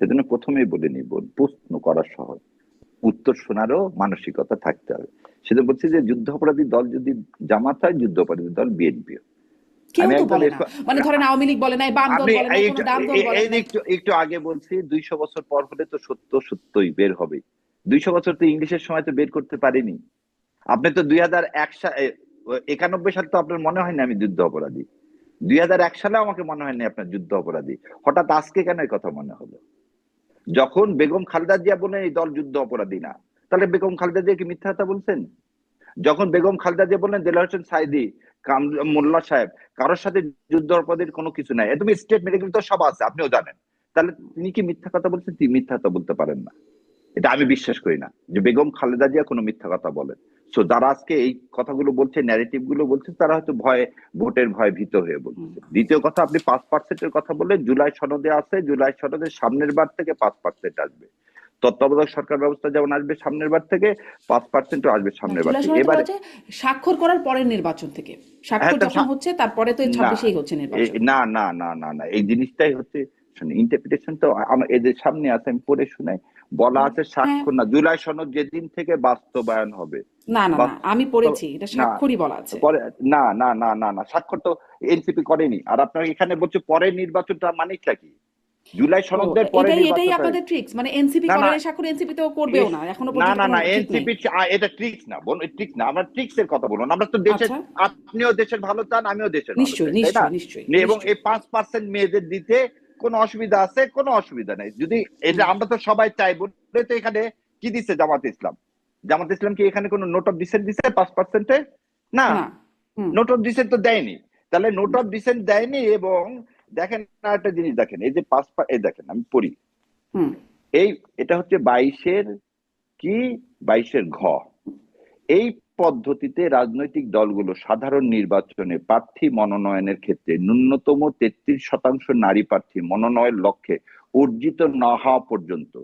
সেজন্য প্রথমেই বলে নিব প্রশ্ন করা সহজ। উত্তর শোনারও মানসিকতা থাকতে হবে। সেটা বলছি যে যুদ্ধ অপরাধী দল যদি জামাত হয় যুদ্ধ অপরাধী দল বিএনপি। মানে ধরেন আওয়ামী লীগ বলে নাই বাম দল বলে নাই কোনো ডান দল বলে নাই। একটু আগে বলছি দুইশো বছর পর হলে তো সত্য সত্যই বের হবে। দুইশো বছর তো ইংলিশের সময় তো বের করতে পারিনি। আপনি তো দুই হাজার এক সাল একানব্বই সাল তো আপনার মনে হয় না আমি যুদ্ধ অপরাধী। দুই হাজার এক সালে আমাকে মনে হয়নি আপনার যুদ্ধ অপরাধী। হঠাৎ আজকে কেন এই কথা মনে হলো? যখন বেগম খালেদা জিয়া বলেন এই দল যুদ্ধ অপরাধী না, তাহলে বেগম খালেদা জিয়া কি মিথ্যা কথা বলছেন? যখন বেগম খালেদা জিয়া বললেন দেলা হোসেন সাইদি মোল্লা সাহেব, কারোর সাথে যুদ্ধ অপরাধীর কোনো কিছু নাই তুমি স্টেট মেডিকেল তো সব আছে, আপনিও জানেন। তাহলে তিনি কি মিথ্যা কথা বলছেন? তিনি মিথ্যা কথা বলতে পারেন না। এটা আমি বিশ্বাস করি না যে বেগম খালেদা জিয়া কোনো মিথ্যা কথা বলেন। সো যারা আজকে এই কথাগুলো বলছে ন্যারেটিভগুলো বলছে তারা হয়তো ভয়ে ভোটের ভয় ভীত হয়ে বলছে। দ্বিতীয় কথা আপনি পাঁচ পার্সেন্টের কথা বললেন জুলাই সনদে আছে জুলাই সনদে সামনের বার থেকে পাঁচ পার্সেন্ট আসবে। তত্ত্বাবধায়ক সরকার ব্যবস্থা যেমন আসবে সামনের বার থেকে পাঁচ পার্সেন্টও আসবে সামনের বার থেকে। সনদে এবারে স্বাক্ষর করার পরের নির্বাচন থেকে। স্বাক্ষর হ্যাঁ, যখন হচ্ছে তারপরে তো ছাব্বিশেই হচ্ছে নির্বাচন। না না না না না এই জিনিসটাই হচ্ছে ইন্টারপ্রিটেশন তো আমার এদের সামনে আছে আমি পড়ে শুনাই বলা আছে হ্যাঁ। স্বাক্ষর না জুলাই সনদ যেদিন থেকে বাস্তবায়ন হবে না না আমি পড়েছি এটা। স্বাক্ষরই বলা আছে না না না না না স্বাক্ষর তো এনসিপি করেনি আর আপনার এখানে বলছে পরের নির্বাচনটা মানিকটা কি জুলাই সনদের পরে এটাই আপনাদের ট্রিক্স মানে এনসিপি করে। স্বাক্ষর এনসিপি তো করবেও না এখনও পর্যন্ত না না এনসিপি এটা ট্রিক্স না বোন ট্রিক্স না আমরা ট্রিক্স এর কথা বলুন আমরা তো দেশের আচ্ছা। আপনিও দেশের ভালো চান আমিও দেশের? নিশ্চয়ই নিশ্চয়ই এবং এই পাঁচ পার্সেন্ট মেয়েদের দিতে কোনো অসুবিধা আছে কোনো অসুবিধা নেই। যদি এটা আমরা তো সবাই চাই বলে তো এখানে কি দিচ্ছে জামাত ইসলাম? জামাত ইসলাম কি এখানে কোনো নোট অফ ডিসেন্ট দিচ্ছে পাঁচ পার্সেন্টে না। নোট অফ ডিসেন্ট তো দেয়নি। তাহলে নোট অফ ডিসেন্ট দেয়নি এবং দেখেন না একটা জিনিস দেখেন এই যে পাঁচ এই দেখেন আমি পড়ি। এই এটা হচ্ছে বাইশের কি? বাইশের ঘ। এই পদ্ধতিতে রাজনৈতিক দলগুলো সাধারণ নির্বাচনে প্রার্থী মনোনয়নের ক্ষেত্রে ন্যূনতম তেত্রিশ শতাংশ নারী প্রার্থী মনোনয়ন লক্ষ্যে অর্জিত না হওয়া পর্যন্ত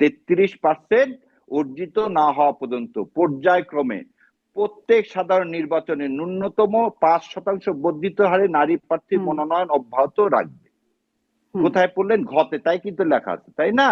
তেত্রিশ পার্সেন্ট অর্জিত না হওয়া পর্যন্ত পর্যায়ক্রমে প্রত্যেক সাধারণ নির্বাচনে ন্যূনতম পাঁচ শতাংশ বর্ধিত হারে নারী প্রার্থী মনোনয়ন অব্যাহত রাখবে। কোথায় পড়লেন? ঘতে তাই কিন্তু লেখা আছে তাই না।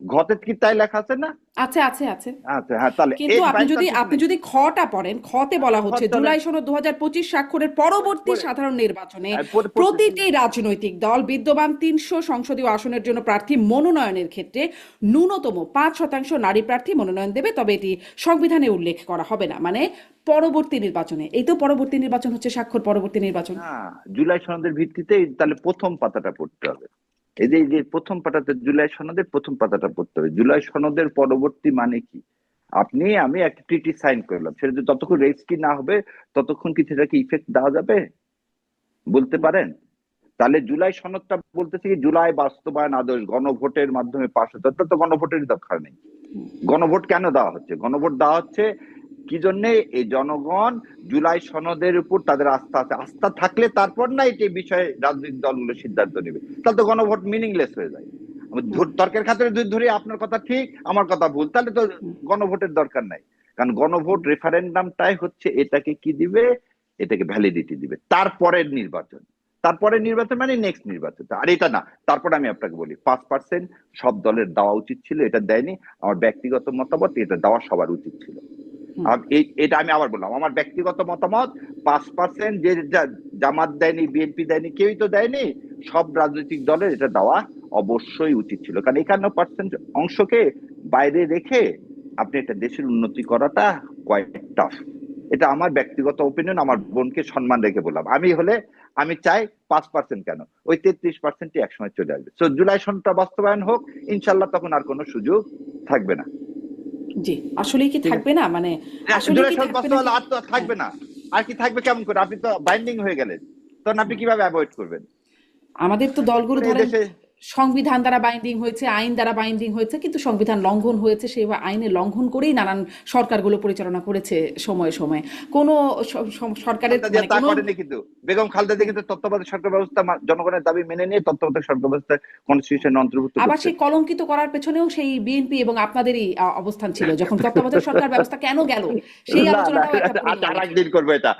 ঘতে কি তাই লেখা আছে না? আছে আছে আছে। আচ্ছা হ্যাঁ তাহলে কিন্তু আপনি যদি আপনি যদি খটা পড়েন খতে বলা হচ্ছে জুলাই সনদ দু হাজার পঁচিশ স্বাক্ষরের পরবর্তী সাধারণ নির্বাচনে পরে- প্রতিটি রাজনৈতিক দল বিদ্যমান তিনশো সংসদীয় আসনের জন্য প্রার্থী মনোনয়নের ক্ষেত্রে ন্যূনতম পাঁচ শতাংশ নারী প্রার্থী মনোনয়ন দেবে তবে এটি সংবিধানে উল্লেখ করা হবে না। মানে পরবর্তী নির্বাচনে এই তো পরবর্তী নির্বাচন হচ্ছে স্বাক্ষর পরবর্তী নির্বাচন। জুলাই সনদের ভিত্তিতে তাহলে প্রথম পাতাটা পড়তে হবে। এই যে যে প্রথম পাতাতে জুলাই সনদের প্রথম পাতাটা পড়তে হবে। জুলাই সনদের পরবর্তী মানে কি? আপনি, আমি একটা ট্রিটি সাইন করলাম সেটা যদি ততক্ষণ রেজিস্ট্রি না হবে, ততক্ষণ কি সেটাকে ইফেক্ট দেওয়া যাবে? বলতে পারেন? তাহলে জুলাই সনদটা বলতেছে কি, জুলাই বাস্তবায়ন আদেশ গণভোটের মাধ্যমে পাশ হতে। তো গণভোটের দরকার নেই। গণভোট কেন দেওয়া হচ্ছে? গণভোট দেওয়া হচ্ছে কি জন্যে এই জনগণ জুলাই সনদের উপর তাদের আস্থা আছে? আস্থা থাকলে তারপর না এটি বিষয়ে রাজনৈতিক দলগুলো সিদ্ধান্ত নেবে। তাহলে তো গণভোট মিনিংলেস হয়ে যায়। তর্কের খাতিরে যদি ধরি, আপনার কথা ঠিক, আমার কথা ভুল, তাহলে তো গণভোটের দরকার নাই। কারণ গণভোট রেফারেন্ডামটাই হচ্ছে এটাকে কি দিবে? এটাকে ভ্যালিডিটি দিবে। তারপরের নির্বাচন। তারপরে নির্বাচন মানে নেক্সট নির্বাচন। আর এটা না। তারপর আমি আপনাকে বলি, পাঁচ পার্সেন্ট সব দলের দেওয়া উচিত ছিল, এটা দেয়নি। আমার ব্যক্তিগত মতামত, এটা দেওয়া সবার উচিত ছিল। এটা আমি আবার বললাম, আমার ব্যক্তিগত মতামত, পাঁচ পার্সেন্ট যে জামাত দেয়নি, বিএনপি দেয়নি, কেউই তো দেয়নি, সব রাজনৈতিক দলের এটা দেওয়া অবশ্যই উচিত ছিল। কারণ একান্ন পার্সেন্ট অংশকে বাইরে রেখে আপনি একটা দেশের উন্নতি করাটা কোয়াইট টাফ এটা আমার ব্যক্তিগত ওপিনিয়ন আমার বোনকে সম্মান রেখে বললাম। আমি হলে, আমি চাই পাঁচ পার্সেন্ট কেন? ওই তেত্রিশ পার্সেন্টই একসময় চলে আসবে। তো জুলাই সনটা বাস্তবায়ন হোক, ইনশাল্লাহ তখন আর কোনো সুযোগ থাকবে না। জি আসলেই কি থাকবে না? মানে আসলে জুলাই কি থাকবে না আর তো থাকবে না। আর কি থাকবে কেমন করে? আপনি তো বাইন্ডিং হয়ে গেলেন। তখন আপনি কীভাবে অ্যাভয়েড করবেন? আমাদের তো দলগুলো ধরেন সংবিধান দ্বারা বাইন্ডিং হয়েছে আইন দ্বারা বাইন্ডিং হয়েছে কিন্তু সংবিধান লঙ্ঘন হয়েছে সেই আইনে লঙ্ঘন করেই নানান সরকারগুলো পরিচালনা করেছে সময়ে সময়ে। কোনো সরকারের মানে কিন্তু। বেগম খালেদা কিন্তু তত্ত্বাবধায়ক সরকার ব্যবস্থা জনগণের দাবি মেনে নিয়ে তত্ত্বাবধায়ক সরকার ব্যবস্থা কনস্টিটিউশন অন্তর্ভুক্ত আবার সেই কলঙ্কিত করার পেছনেও সেই বিএনপি এবং আপনাদেরই অবস্থান ছিল যখন তত্ত্বাবধায়ক সরকার ব্যবস্থা কেন গেল? সেই আলোচনাটাও একটা একদিন করব এটা।